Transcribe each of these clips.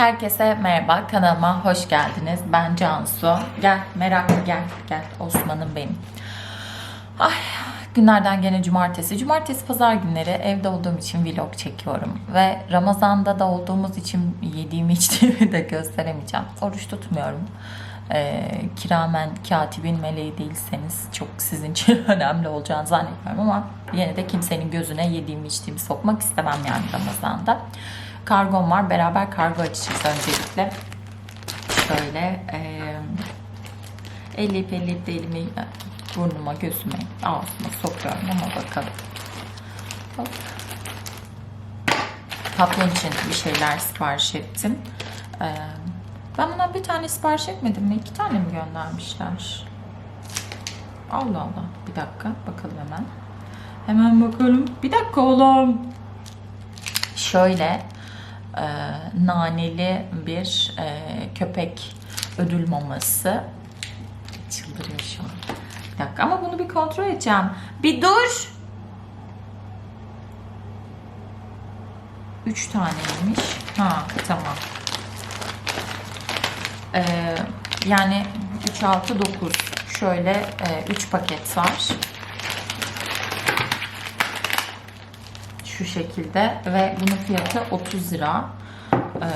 Herkese merhaba, kanalıma hoş geldiniz. Ben Cansu. Gel, meraklı gel, gel. Osman'ım benim. Ay, günlerden gene cumartesi. Cumartesi, pazar günleri evde olduğum için vlog çekiyorum. Ve Ramazan'da da olduğumuz için yediğimi içtiğimi de gösteremeyeceğim. Oruç tutmuyorum. Ee, kiramen katibin meleği değilseniz çok sizin için önemli olacağını zannetmiyorum ama yine de kimsenin gözüne yediğimi içtiğimi sokmak istemem yani Ramazan'da. Kargom var. Beraber kargo açacağız öncelikle. Şöyle eee elleyip elleyip de elimi burnuma, gözüme, ağzıma sokuyorum ama bakalım. Hop. Papyon için bir şeyler sipariş ettim. Eee, ben buna bir tane sipariş etmedim mi? İki tane mi göndermişler? Allah Allah. Bir dakika. Bakalım hemen. Hemen bakalım. Bir dakika oğlum. Şöyle e, naneli bir e, köpek ödül maması. Çıldırıyor şu an. Bir dakika ama bunu bir kontrol edeceğim. Bir dur. Üç taneymiş. Ha tamam. E, yani 3, 6, 9. Şöyle 3 paket var. Şu şekilde ve bunun fiyatı 30 lira. Ee,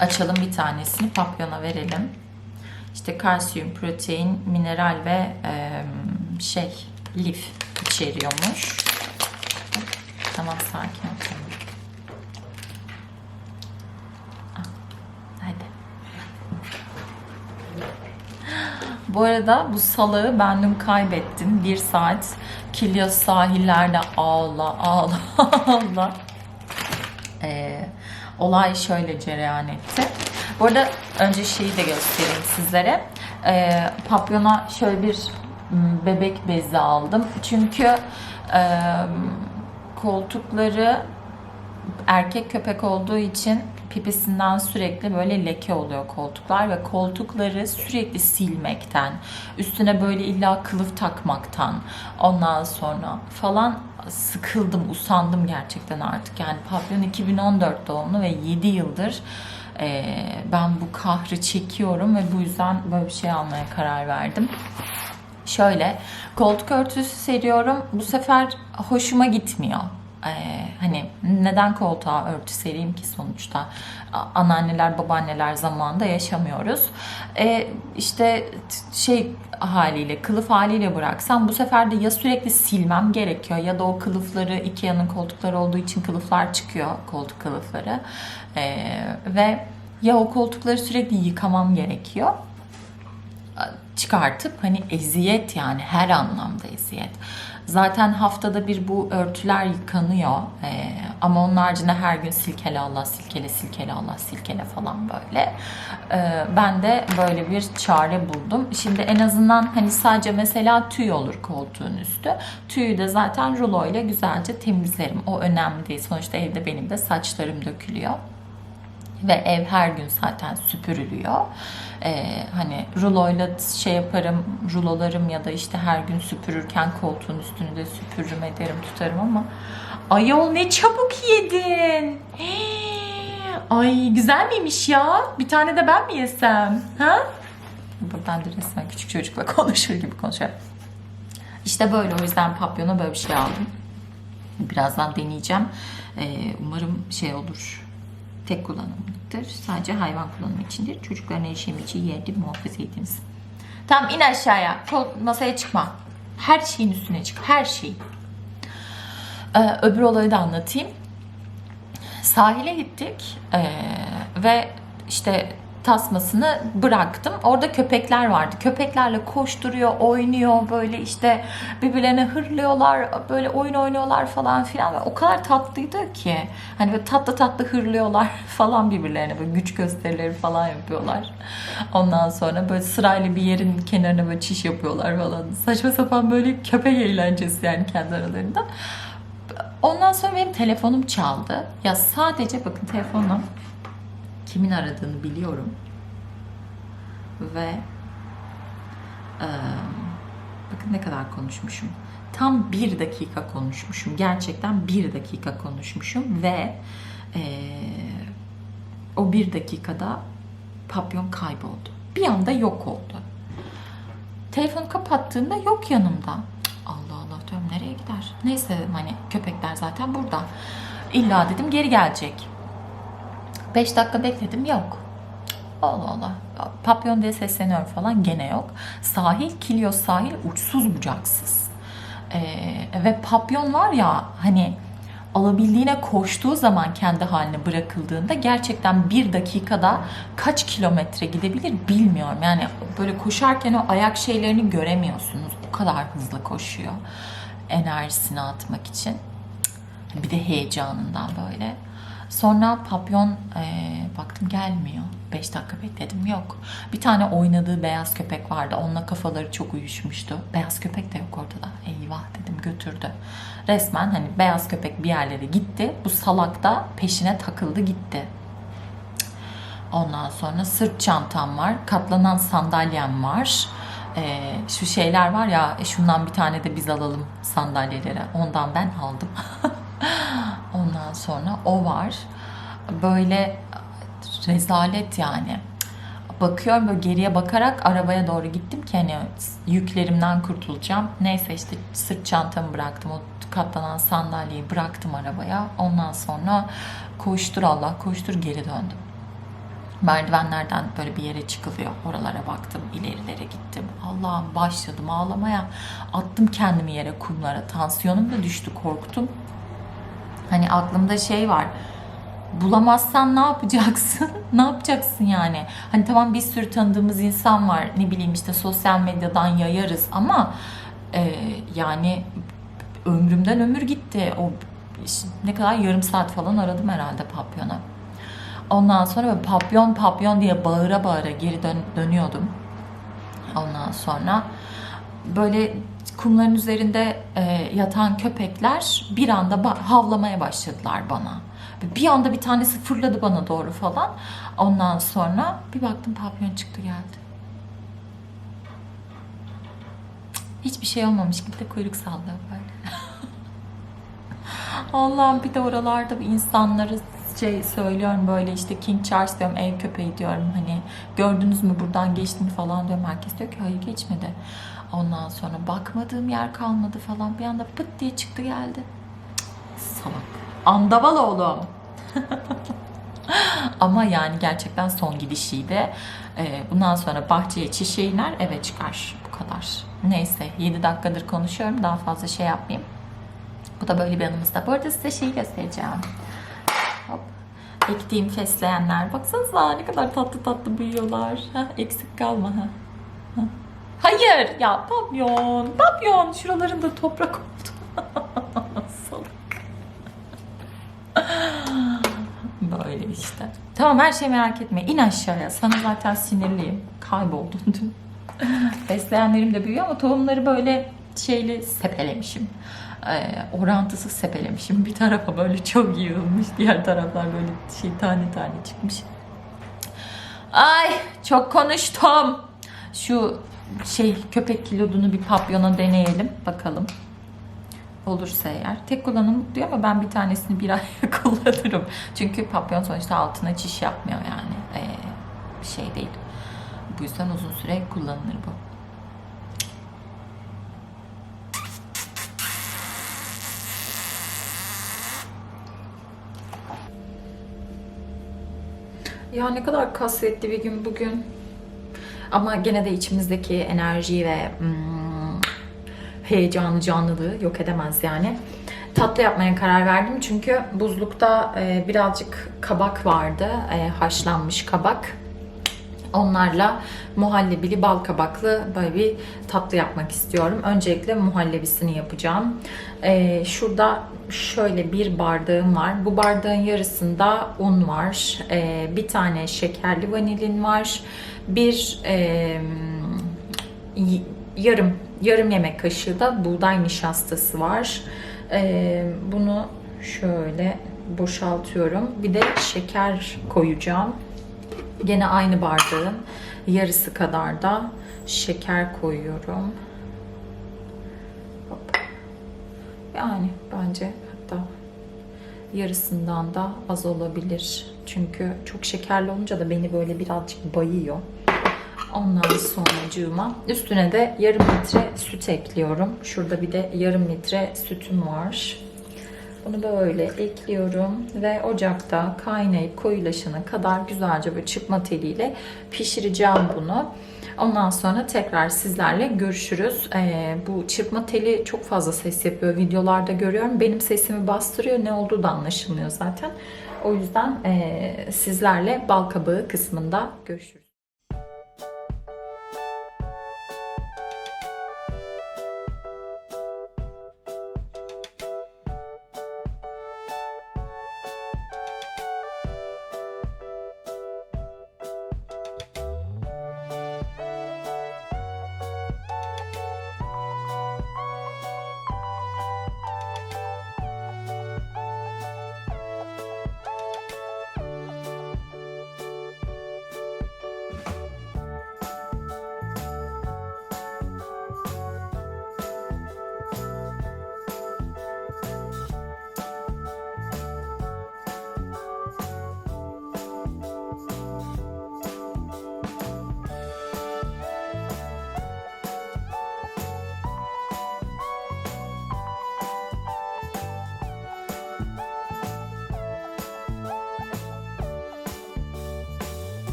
açalım bir tanesini papyona verelim. İşte kalsiyum, protein, mineral ve e, şey lif içeriyormuş. Tamam sakin ol. Ah. Bu arada bu salığı ben dün kaybettim. Bir saat Kilyos sahillerde ağla ağla ağla. Ee, olay şöyle cereyan etti. Bu arada önce şeyi de göstereyim sizlere. Ee, papyona şöyle bir m, bebek bezi aldım. Çünkü e, koltukları erkek köpek olduğu için pipisinden sürekli böyle leke oluyor koltuklar ve koltukları sürekli silmekten, üstüne böyle illa kılıf takmaktan, ondan sonra falan sıkıldım, usandım gerçekten artık. Yani Papyon 2014 doğumlu ve 7 yıldır e, ben bu kahrı çekiyorum ve bu yüzden böyle bir şey almaya karar verdim. Şöyle koltuk örtüsü seriyorum. Bu sefer hoşuma gitmiyor. Ee, hani neden koltuğa örtü sereyim ki sonuçta? Anneanneler babaanneler zamanında yaşamıyoruz. Ee, işte şey haliyle kılıf haliyle bıraksam bu sefer de ya sürekli silmem gerekiyor ya da o kılıfları Ikea'nın koltukları olduğu için kılıflar çıkıyor koltuk kılıfları. Ee, ve ya o koltukları sürekli yıkamam gerekiyor. Çıkartıp hani eziyet yani her anlamda eziyet. Zaten haftada bir bu örtüler yıkanıyor. Ee, ama onun haricinde her gün silkele Allah silkele silkele Allah silkele falan böyle. Ee, ben de böyle bir çare buldum. Şimdi en azından hani sadece mesela tüy olur koltuğun üstü. Tüyü de zaten rulo ile güzelce temizlerim. O önemli değil. Sonuçta evde benim de saçlarım dökülüyor ve ev her gün zaten süpürülüyor. Ee, hani ruloyla şey yaparım, rulolarım ya da işte her gün süpürürken koltuğun üstünü de süpürürüm ederim tutarım ama ayol ne çabuk yedin. Ay güzel miymiş ya? Bir tane de ben mi yesem? Ha? Buradan da resmen küçük çocukla konuşur gibi konuşuyor. İşte böyle o yüzden papyona böyle bir şey aldım. Birazdan deneyeceğim. Ee, umarım şey olur tek kullanımlıktır. Sadece hayvan kullanımı içindir. Çocukların erişimi için yerde muhafaza ediniz. Tamam in aşağıya. Kol, masaya çıkma. Her şeyin üstüne çık. Her şey. Ee, öbür olayı da anlatayım. Sahile gittik ee, ve işte tasmasını bıraktım. Orada köpekler vardı. Köpeklerle koşturuyor, oynuyor böyle işte birbirlerine hırlıyorlar, böyle oyun oynuyorlar falan filan ve o kadar tatlıydı ki hani böyle tatlı tatlı hırlıyorlar falan birbirlerine böyle güç gösterileri falan yapıyorlar. Ondan sonra böyle sırayla bir yerin kenarına böyle çiş yapıyorlar falan. Saçma sapan böyle köpek eğlencesi yani kendi aralarında. Ondan sonra benim telefonum çaldı. Ya sadece bakın telefonum kimin aradığını biliyorum. Ve eee, bakın ne kadar konuşmuşum. Tam bir dakika konuşmuşum. Gerçekten bir dakika konuşmuşum ve eee, o bir dakikada papyon kayboldu. Bir anda yok oldu. Telefonu kapattığımda yok yanımda. Allah Allah diyorum nereye gider? Neyse hani köpekler zaten burada. İlla dedim geri gelecek. 5 dakika bekledim yok. Allah Allah. Papyon diye sesleniyorum falan gene yok. Sahil Kilyos sahil uçsuz bucaksız. Ee, ve papyon var ya hani alabildiğine koştuğu zaman kendi haline bırakıldığında gerçekten bir dakikada kaç kilometre gidebilir bilmiyorum. Yani böyle koşarken o ayak şeylerini göremiyorsunuz. Bu kadar hızlı koşuyor enerjisini atmak için. Bir de heyecanından böyle. Sonra papyon e, baktım gelmiyor. 5 dakika bekledim yok. Bir tane oynadığı beyaz köpek vardı. Onunla kafaları çok uyuşmuştu. Beyaz köpek de yok ortada. Eyvah dedim götürdü. Resmen hani beyaz köpek bir yerlere gitti. Bu salak da peşine takıldı gitti. Ondan sonra sırt çantam var. Katlanan sandalyem var. Ee, şu şeyler var ya e, şundan bir tane de biz alalım sandalyelere. Ondan ben aldım. Ondan sonra o var. Böyle rezalet yani. Bakıyorum böyle geriye bakarak arabaya doğru gittim ki hani yüklerimden kurtulacağım. Neyse işte sırt çantamı bıraktım. O katlanan sandalyeyi bıraktım arabaya. Ondan sonra koştur Allah koştur geri döndüm. Merdivenlerden böyle bir yere çıkılıyor. Oralara baktım, ilerilere gittim. Allah'ım başladım ağlamaya. Attım kendimi yere kumlara. Tansiyonum da düştü, korktum. Hani aklımda şey var. Bulamazsan ne yapacaksın? ne yapacaksın yani? Hani tamam bir sürü tanıdığımız insan var. Ne bileyim işte sosyal medyadan yayarız ama e, yani ömrümden ömür gitti. O işte ne kadar yarım saat falan aradım herhalde papyona. Ondan sonra böyle papyon papyon diye bağıra bağıra geri dön- dönüyordum. Ondan sonra böyle kumların üzerinde e, yatan köpekler bir anda havlamaya başladılar bana. Bir anda bir tanesi fırladı bana doğru falan. Ondan sonra bir baktım papyon çıktı geldi. Hiçbir şey olmamış gibi de kuyruk sallıyor böyle. Allah'ım bir de oralarda insanları şey söylüyorum böyle işte King Charles diyorum ev köpeği diyorum hani gördünüz mü buradan geçti mi falan diyorum herkes diyor ki hayır geçmedi. Ondan sonra bakmadığım yer kalmadı falan bir anda pıt diye çıktı geldi. Salak. Andaval oğlum. Ama yani gerçekten son gidişiydi. Ee, bundan sonra bahçeye çişe iner eve çıkar. Bu kadar. Neyse 7 dakikadır konuşuyorum daha fazla şey yapmayayım. Bu da böyle bir anımızda. Bu arada size şeyi göstereceğim. Hop. Ektiğim fesleğenler. Baksanıza ne kadar tatlı tatlı büyüyorlar. Heh, eksik kalma. Ha. Ha. Hayır ya papyon. Papyon. Şuralarında toprak oldu. Salak. Böyle işte. Tamam her şeyi merak etme. İn aşağıya. Sana zaten sinirliyim. Kayboldun dün. Fesleğenlerim de büyüyor ama tohumları böyle şeyli sepelemişim. Ee, orantısız sepelemişim. Bir tarafa böyle çok yığılmış. Diğer taraflar böyle şey tane tane çıkmış. Ay çok konuştum. Şu şey köpek kilodunu bir papyona deneyelim. Bakalım. Olursa eğer. Tek kullanım diyor ama ben bir tanesini bir ay kullanırım. Çünkü papyon sonuçta altına çiş yapmıyor yani. Ee, bir şey değil. Bu yüzden uzun süre kullanılır bu. Ya ne kadar kasvetli bir gün bugün. Ama gene de içimizdeki enerjiyi ve hmm, heyecanı, canlılığı yok edemez yani. Tatlı yapmaya karar verdim çünkü buzlukta e, birazcık kabak vardı. E, haşlanmış kabak. Onlarla muhallebili bal kabaklı böyle bir tatlı yapmak istiyorum. Öncelikle muhallebisini yapacağım. Ee, şurada şöyle bir bardağım var. Bu bardağın yarısında un var. Ee, bir tane şekerli vanilin var. Bir e, yarım yarım yemek kaşığı da buğday nişastası var. Ee, bunu şöyle boşaltıyorum. Bir de şeker koyacağım. Gene aynı bardağın yarısı kadar da şeker koyuyorum. Hop. Yani bence hatta yarısından da az olabilir. Çünkü çok şekerli olunca da beni böyle birazcık bayıyor. Ondan sonracığıma üstüne de yarım litre süt ekliyorum. Şurada bir de yarım litre sütüm var. Bunu böyle ekliyorum ve ocakta kaynayıp koyulaşana kadar güzelce böyle çıkma teliyle pişireceğim bunu. Ondan sonra tekrar sizlerle görüşürüz. Ee, bu çırpma teli çok fazla ses yapıyor. Videolarda görüyorum. Benim sesimi bastırıyor. Ne olduğu da anlaşılmıyor zaten. O yüzden ee, sizlerle bal kabağı kısmında görüşürüz.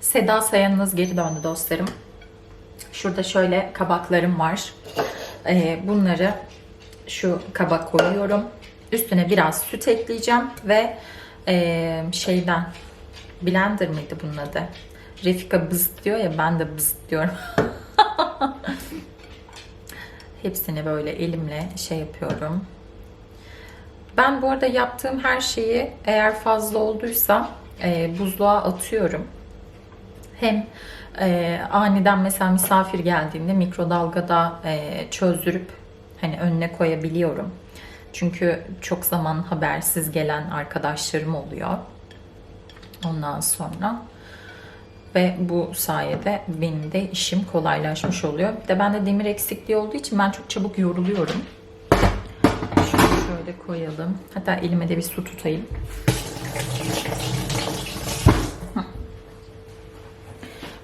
Seda Sayan'ınız geri döndü dostlarım. Şurada şöyle kabaklarım var. Ee, bunları şu kaba koyuyorum. Üstüne biraz süt ekleyeceğim ve ee, şeyden blender mıydı bunun adı? Refika bız diyor ya ben de bız diyorum. Hepsini böyle elimle şey yapıyorum. Ben bu arada yaptığım her şeyi eğer fazla olduysa e, buzluğa atıyorum. Hem e, aniden mesela misafir geldiğinde mikrodalgada e, çözdürüp hani önüne koyabiliyorum. Çünkü çok zaman habersiz gelen arkadaşlarım oluyor. Ondan sonra ve bu sayede benim de işim kolaylaşmış oluyor. Bir de bende demir eksikliği olduğu için ben çok çabuk yoruluyorum. Şunu şöyle koyalım. Hatta elime de bir su tutayım.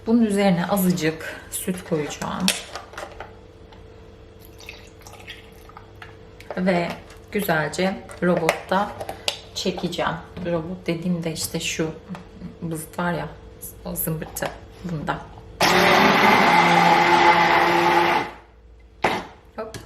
Bunun üzerine azıcık süt koyacağım. Ve güzelce robotta çekeceğim. Robot dediğimde işte şu bızıt var ya zımbırtı bunda. Hop.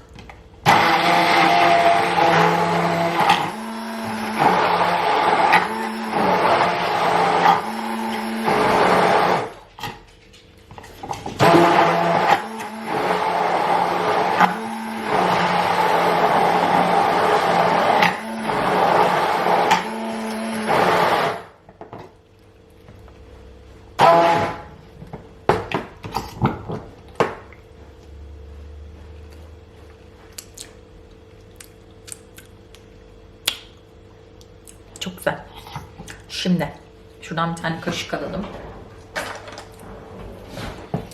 Çok güzel. Şimdi şuradan bir tane kaşık alalım.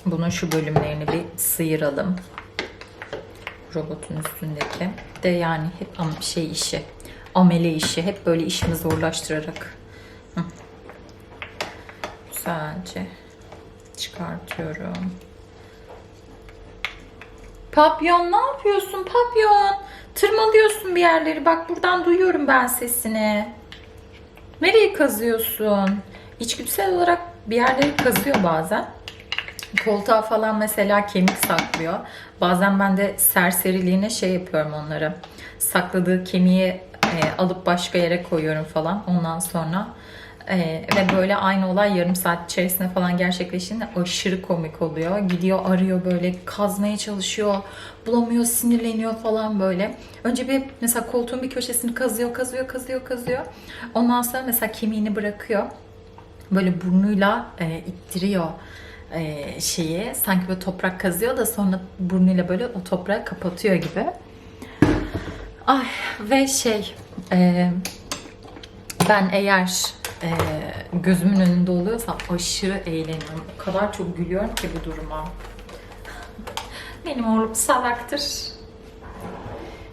Bunun şu bölümlerini bir sıyıralım. Robotun üstündeki. De yani hep şey işi. Amele işi. Hep böyle işimi zorlaştırarak. Hı. Güzelce çıkartıyorum. Papyon ne yapıyorsun papyon? Tırmalıyorsun bir yerleri. Bak buradan duyuyorum ben sesini. Nereye kazıyorsun? İçgüdüsel olarak bir yerleri kazıyor bazen. Koltuğa falan mesela kemik saklıyor. Bazen ben de serseriliğine şey yapıyorum onlara. Sakladığı kemiği e, alıp başka yere koyuyorum falan. Ondan sonra e, ve böyle aynı olay yarım saat içerisinde falan gerçekleştiğinde aşırı komik oluyor. Gidiyor arıyor böyle kazmaya çalışıyor. Bulamıyor sinirleniyor falan böyle. Önce bir mesela koltuğun bir köşesini kazıyor kazıyor kazıyor kazıyor. Ondan sonra mesela kemiğini bırakıyor. Böyle burnuyla e, ittiriyor e, şeyi. Sanki böyle toprak kazıyor da sonra burnuyla böyle o toprağı kapatıyor gibi. Ay ve şey e, ben eğer e, gözümün önünde oluyorsa aşırı eğleniyorum. O kadar çok gülüyorum ki bu duruma. Benim oğlum salaktır.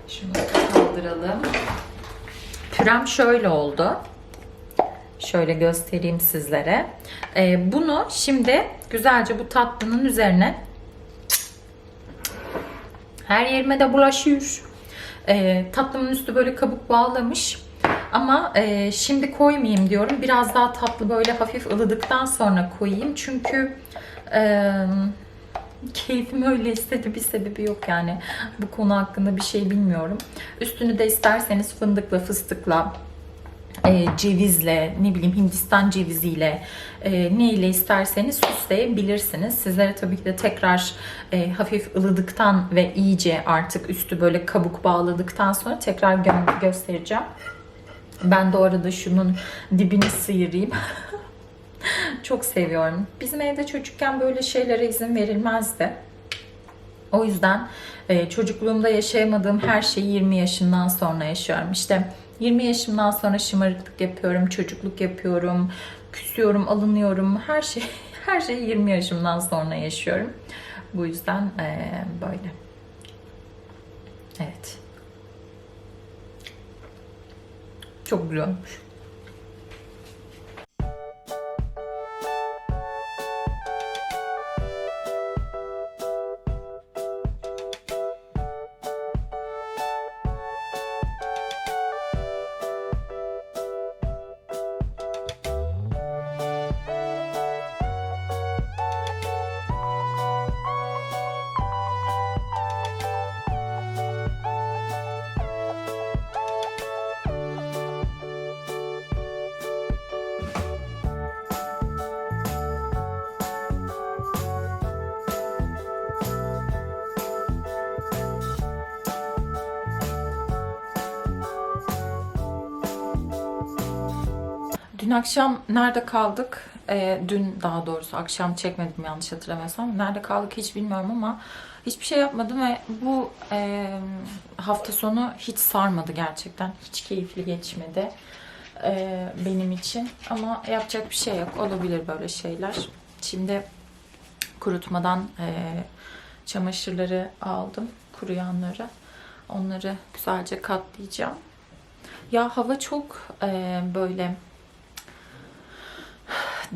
Şunu kaldıralım. Pürem şöyle oldu. Şöyle göstereyim sizlere. Ee, bunu şimdi güzelce bu tatlının üzerine her yerime de bulaşıyor. Ee, tatlımın üstü böyle kabuk bağlamış. Ama e, şimdi koymayayım diyorum. Biraz daha tatlı böyle hafif ılıdıktan sonra koyayım. Çünkü e, keyfim öyle istedi bir sebebi yok yani. Bu konu hakkında bir şey bilmiyorum. Üstünü de isterseniz fındıkla, fıstıkla, e, cevizle, ne bileyim Hindistan ceviziyle, e, ne ile isterseniz süsleyebilirsiniz. Sizlere tabii ki de tekrar e, hafif ılıdıktan ve iyice artık üstü böyle kabuk bağladıktan sonra tekrar gö- göstereceğim. Ben de orada şunun dibini sıyırayım. Çok seviyorum. Bizim evde çocukken böyle şeylere izin verilmezdi. O yüzden e, çocukluğumda yaşayamadığım her şeyi 20 yaşından sonra yaşıyorum. İşte 20 yaşımdan sonra şımarıklık yapıyorum, çocukluk yapıyorum, küsüyorum, alınıyorum. Her şey her şeyi 20 yaşımdan sonra yaşıyorum. Bu yüzden e, böyle. Evet. Çok güzel. Akşam nerede kaldık? Ee, dün daha doğrusu akşam çekmedim yanlış hatırlamıyorsam. Nerede kaldık hiç bilmiyorum ama hiçbir şey yapmadım ve bu e, hafta sonu hiç sarmadı gerçekten. Hiç keyifli geçmedi e, benim için. Ama yapacak bir şey yok. Olabilir böyle şeyler. Şimdi kurutmadan e, çamaşırları aldım. Kuruyanları. Onları güzelce katlayacağım. Ya hava çok e, böyle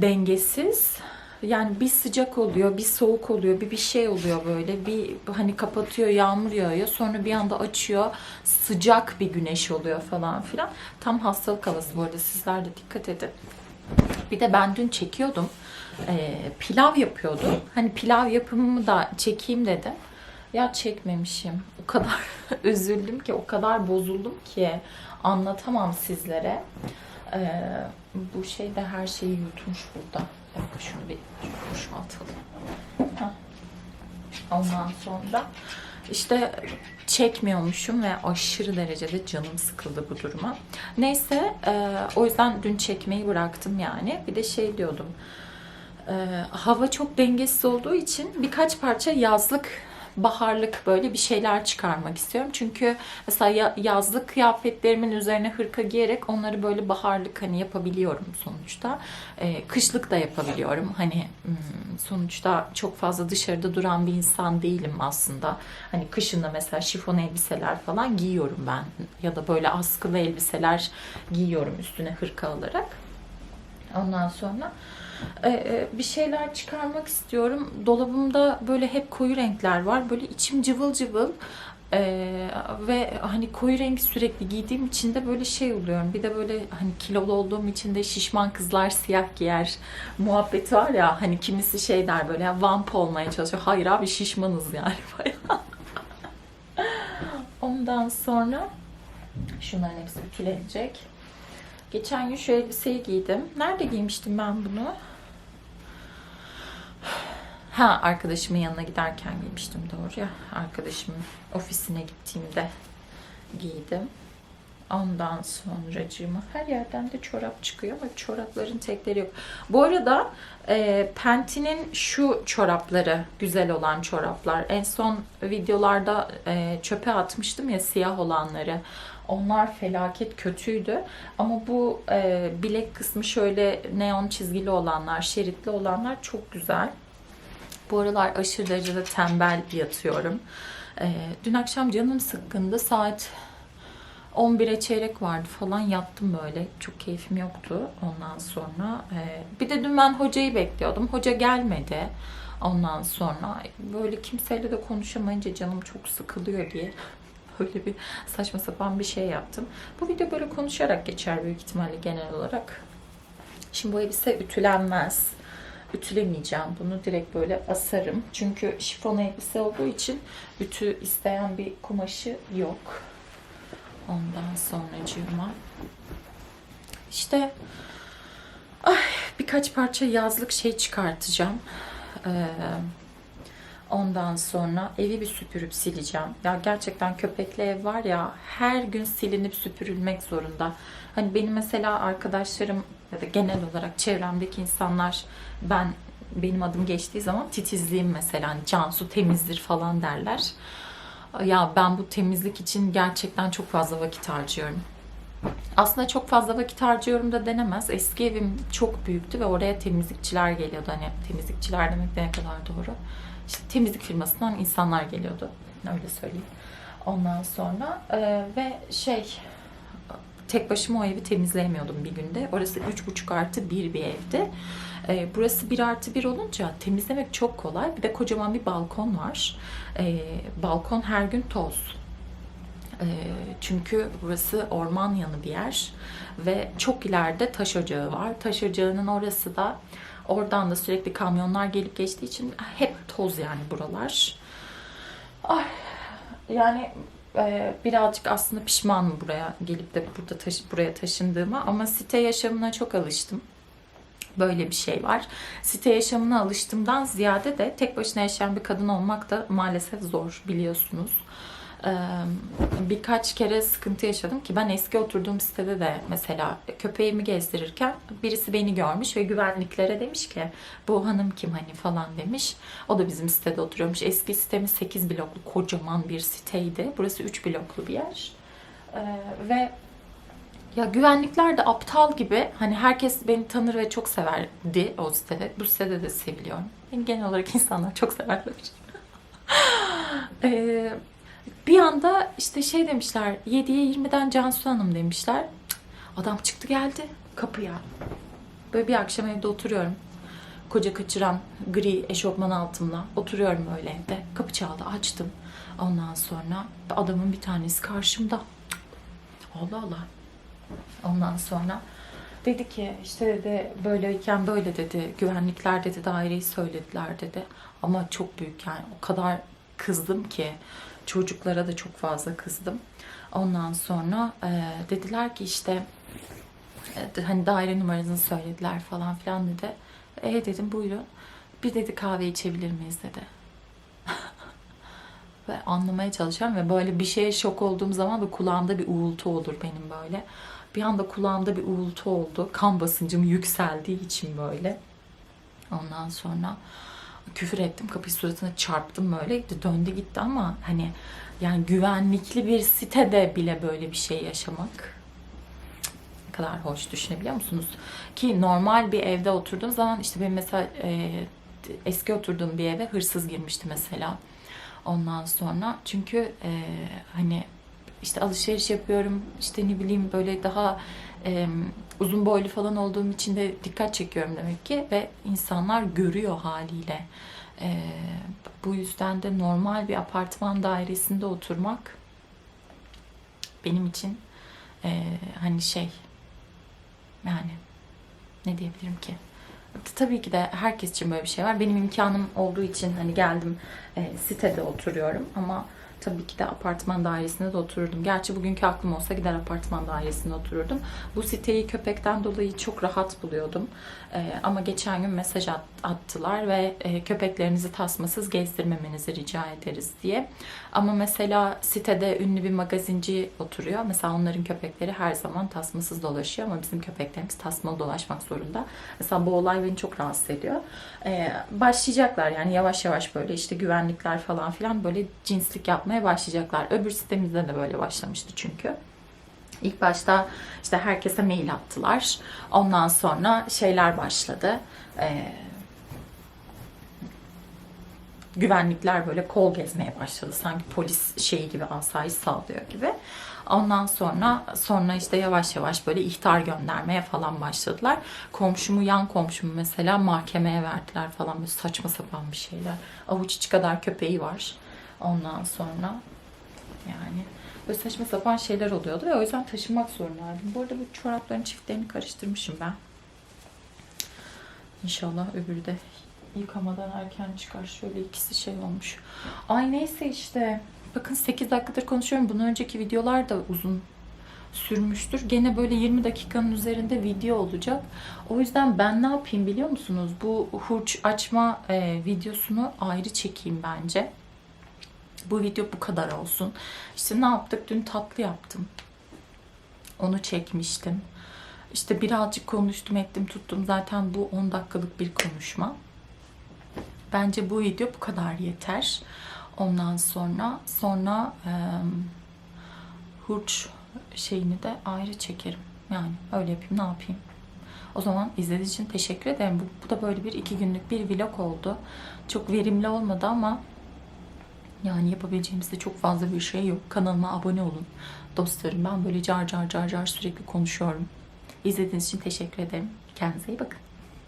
dengesiz. Yani bir sıcak oluyor, bir soğuk oluyor, bir bir şey oluyor böyle. Bir hani kapatıyor, yağmur yağıyor. Sonra bir anda açıyor, sıcak bir güneş oluyor falan filan. Tam hastalık havası bu arada. Sizler de dikkat edin. Bir de ben dün çekiyordum. Ee, pilav yapıyordum. Hani pilav yapımımı da çekeyim dedim. Ya çekmemişim. O kadar üzüldüm ki, o kadar bozuldum ki anlatamam sizlere. Ee, bu şey de her şeyi yutmuş burada. Bir dakika şunu bir boşaltalım. Ondan sonra işte çekmiyormuşum ve aşırı derecede canım sıkıldı bu duruma. Neyse e, o yüzden dün çekmeyi bıraktım yani. Bir de şey diyordum. e, hava çok dengesiz olduğu için birkaç parça yazlık baharlık böyle bir şeyler çıkarmak istiyorum. Çünkü mesela ya- yazlık kıyafetlerimin üzerine hırka giyerek onları böyle baharlık hani yapabiliyorum sonuçta. Ee, kışlık da yapabiliyorum. Hani hmm, sonuçta çok fazla dışarıda duran bir insan değilim aslında. Hani kışında mesela şifon elbiseler falan giyiyorum ben. Ya da böyle askılı elbiseler giyiyorum üstüne hırka alarak. Ondan sonra e, e, bir şeyler çıkarmak istiyorum. Dolabımda böyle hep koyu renkler var. Böyle içim cıvıl cıvıl. E, ve hani koyu renk sürekli giydiğim için de böyle şey oluyorum. Bir de böyle hani kilolu olduğum için de şişman kızlar siyah giyer muhabbeti var ya hani kimisi şey der böyle vamp olmaya çalışıyor. Hayır abi şişmanız yani bayağı. Ondan sonra şunların hepsi ütülenecek. Geçen gün şu elbiseyi giydim. Nerede giymiştim ben bunu? Ha arkadaşımın yanına giderken giymiştim doğru ya. Arkadaşımın ofisine gittiğimde giydim. Ondan sonracığıma her yerden de çorap çıkıyor ama çorapların tekleri yok. Bu arada e, Penti'nin şu çorapları güzel olan çoraplar. En son videolarda e, çöpe atmıştım ya siyah olanları. Onlar felaket kötüydü. Ama bu e, bilek kısmı şöyle neon çizgili olanlar, şeritli olanlar çok güzel. Bu aralar aşırı derecede tembel yatıyorum. E, dün akşam canım sıkkındı. Saat 11'e çeyrek vardı falan yattım böyle. Çok keyfim yoktu ondan sonra. e, bir de dün ben hocayı bekliyordum. Hoca gelmedi. Ondan sonra böyle kimseyle de konuşamayınca canım çok sıkılıyor diye böyle bir saçma sapan bir şey yaptım. Bu video böyle konuşarak geçer büyük ihtimalle genel olarak. Şimdi bu elbise ütülenmez. Ütülemeyeceğim. Bunu direkt böyle asarım. Çünkü şifon elbise olduğu için ütü isteyen bir kumaşı yok. Ondan sonracığıma. İşte ay, birkaç parça yazlık şey çıkartacağım. Ee, ondan sonra evi bir süpürüp sileceğim. Ya gerçekten köpekli ev var ya her gün silinip süpürülmek zorunda. Hani benim mesela arkadaşlarım ya da genel olarak çevremdeki insanlar ben benim adım geçtiği zaman titizliğim mesela hani Cansu temizdir falan derler. Ya ben bu temizlik için gerçekten çok fazla vakit harcıyorum. Aslında çok fazla vakit harcıyorum da denemez. Eski evim çok büyüktü ve oraya temizlikçiler geliyordu. Hani temizlikçiler demek de ne kadar doğru. İşte temizlik firmasından insanlar geliyordu. Öyle söyleyeyim. Ondan sonra e, ve şey tek başıma o evi temizleyemiyordum bir günde. Orası 3,5 artı 1 bir evdi. E, burası 1 artı 1 olunca temizlemek çok kolay. Bir de kocaman bir balkon var. E, balkon her gün toz. E, çünkü burası orman yanı bir yer ve çok ileride taş ocağı var. Taş ocağının orası da oradan da sürekli kamyonlar gelip geçtiği için hep toz yani buralar. Ay, yani e, birazcık aslında pişmanım buraya gelip de burada taşı, buraya taşındığıma ama site yaşamına çok alıştım. Böyle bir şey var. Site yaşamına alıştığımdan ziyade de tek başına yaşayan bir kadın olmak da maalesef zor biliyorsunuz. Birkaç kere sıkıntı yaşadım ki ben eski oturduğum sitede de mesela köpeğimi gezdirirken birisi beni görmüş ve güvenliklere demiş ki bu hanım kim hani falan demiş. O da bizim sitede oturuyormuş. Eski sitemiz 8 bloklu kocaman bir siteydi. Burası 3 bloklu bir yer. Ve ya güvenlikler de aptal gibi hani herkes beni tanır ve çok severdi o sitede. Bu sitede de seviliyorum. Beni genel olarak insanlar çok severler. Ee, bir anda işte şey demişler 7'ye 20'den Cansu Hanım demişler. Adam çıktı geldi kapıya. Böyle bir akşam evde oturuyorum. Koca kaçıran gri eşofman altımla oturuyorum öyle evde. Kapı çaldı açtım. Ondan sonra adamın bir tanesi karşımda. Allah Allah. Ondan sonra dedi ki işte dedi böyleyken böyle dedi güvenlikler dedi daireyi söylediler dedi. Ama çok büyük yani o kadar kızdım ki çocuklara da çok fazla kızdım. Ondan sonra e, dediler ki işte e, hani daire numaranızı söylediler falan filan dedi. E dedim buyurun. Bir dedi kahve içebilir miyiz dedi. ve anlamaya çalışıyorum ve böyle bir şeye şok olduğum zaman da kulağımda bir uğultu olur benim böyle. Bir anda kulağımda bir uğultu oldu. Kan basıncım yükseldiği için böyle. Ondan sonra küfür ettim. Kapıyı suratına çarptım böyle. Döndü gitti ama hani yani güvenlikli bir sitede bile böyle bir şey yaşamak ne kadar hoş düşünebiliyor musunuz? Ki normal bir evde oturduğum zaman işte benim mesela e, eski oturduğum bir eve hırsız girmişti mesela. Ondan sonra çünkü e, hani işte alışveriş yapıyorum işte ne bileyim böyle daha e, uzun boylu falan olduğum için de dikkat çekiyorum demek ki ve insanlar görüyor haliyle. E, bu yüzden de normal bir apartman dairesinde oturmak benim için e, hani şey yani ne diyebilirim ki? Tabii ki de herkes için böyle bir şey var. Benim imkanım olduğu için hani geldim e, sitede oturuyorum ama tabii ki de apartman dairesinde de otururdum. Gerçi bugünkü aklım olsa gider apartman dairesinde otururdum. Bu siteyi köpekten dolayı çok rahat buluyordum. E, ama geçen gün mesaj at- attılar ve e, köpeklerinizi tasmasız gezdirmemenizi rica ederiz diye. Ama mesela sitede ünlü bir magazinci oturuyor. Mesela onların köpekleri her zaman tasmasız dolaşıyor ama bizim köpeklerimiz tasmalı dolaşmak zorunda. Mesela bu olay beni çok rahatsız ediyor. Ee, başlayacaklar yani yavaş yavaş böyle işte güvenlikler falan filan böyle cinslik yapmaya başlayacaklar. Öbür sitemizde de böyle başlamıştı çünkü. İlk başta işte herkese mail attılar. Ondan sonra şeyler başladı. Ee, güvenlikler böyle kol gezmeye başladı. Sanki polis şeyi gibi asayiş sağlıyor gibi. Ondan sonra sonra işte yavaş yavaş böyle ihtar göndermeye falan başladılar. Komşumu yan komşumu mesela mahkemeye verdiler falan böyle saçma sapan bir şeyler. Avuç içi kadar köpeği var. Ondan sonra yani böyle saçma sapan şeyler oluyordu ve o yüzden taşınmak zorundaydım. Bu arada bu çorapların çiftlerini karıştırmışım ben. İnşallah öbürü de yıkamadan erken çıkar. Şöyle ikisi şey olmuş. Ay neyse işte. Bakın 8 dakikadır konuşuyorum. Bundan önceki videolar da uzun sürmüştür. Gene böyle 20 dakikanın üzerinde video olacak. O yüzden ben ne yapayım biliyor musunuz? Bu hurç açma e, videosunu ayrı çekeyim bence. Bu video bu kadar olsun. İşte ne yaptık? Dün tatlı yaptım. Onu çekmiştim. İşte birazcık konuştum ettim tuttum. Zaten bu 10 dakikalık bir konuşma. Bence bu video bu kadar yeter. Ondan sonra sonra e, hurç şeyini de ayrı çekerim. Yani öyle yapayım ne yapayım. O zaman izlediğiniz için teşekkür ederim. Bu, bu da böyle bir iki günlük bir vlog oldu. Çok verimli olmadı ama yani yapabileceğimiz de çok fazla bir şey yok. Kanalıma abone olun. Dostlarım ben böyle car car car car sürekli konuşuyorum. İzlediğiniz için teşekkür ederim. Kendinize iyi bakın.